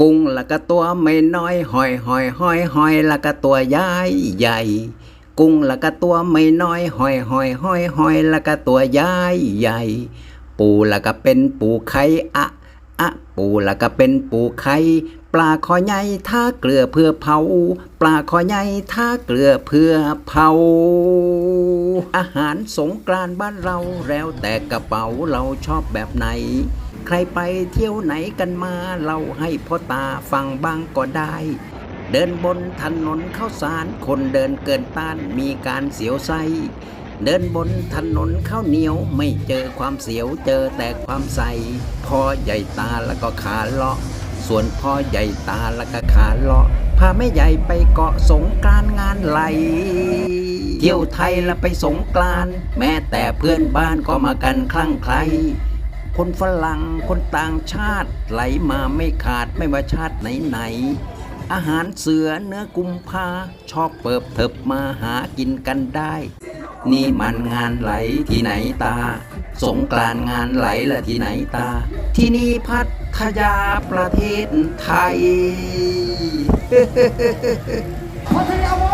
กุ้งละก็ตัวไม่น้อยหอยหอยหอยหอยละก็ตัวใหญ่ใหญ่ กุ้งละก็ตัวไม่น้อยหอยหอยหอยหอยละก็ตัวใหญ่ใหญ่ ปูละก็เป็นปูไข่อะ อะปูแล้วก็เป็นปูไข่ปลาคอใหญ่ท่าเกลือเพื่อเผา ปลาคอใหญ่ท่าเกลือเพื่อเผา อาหารสงกรานบ้านเราแล้วแต่กระเป๋าเราชอบแบบไหน ใครไปเที่ยวไหนกันมาเราให้พ่อตาฟังบ้างก็ได้ เดินบนถนนข้าวสารคนเดินเกินต้านมีการเสียวไส้ เดินบนถนนข้าวเหนียวไม่เจอความเสียวเจอแต่ความใสพ่อใหญ่ตาแล้วก็ขาเลาะ ส่วนพ่อใหญ่ตาแล้วก็ขาเลาะพาแม่ใหญ่ไปเกาะสงกรานงานไหล เที่ยวไทยแล้วไปสงกรานแม้แต่เพื่อนบ้านก็มากันคลั่งไคล้คนฝรั่งคนต่างชาติไหลมาไม่ขาดไม่ว่าชาติไหนๆอาหารเสือเนื้อกุมภาชอบเปิบเถิบมาหากินกันได้ นี่มันงานไหลที่ไหนตา สงกรานงานไหลละที่ไหนตา ที่นี่พัทยาประเทศไทยพัทยา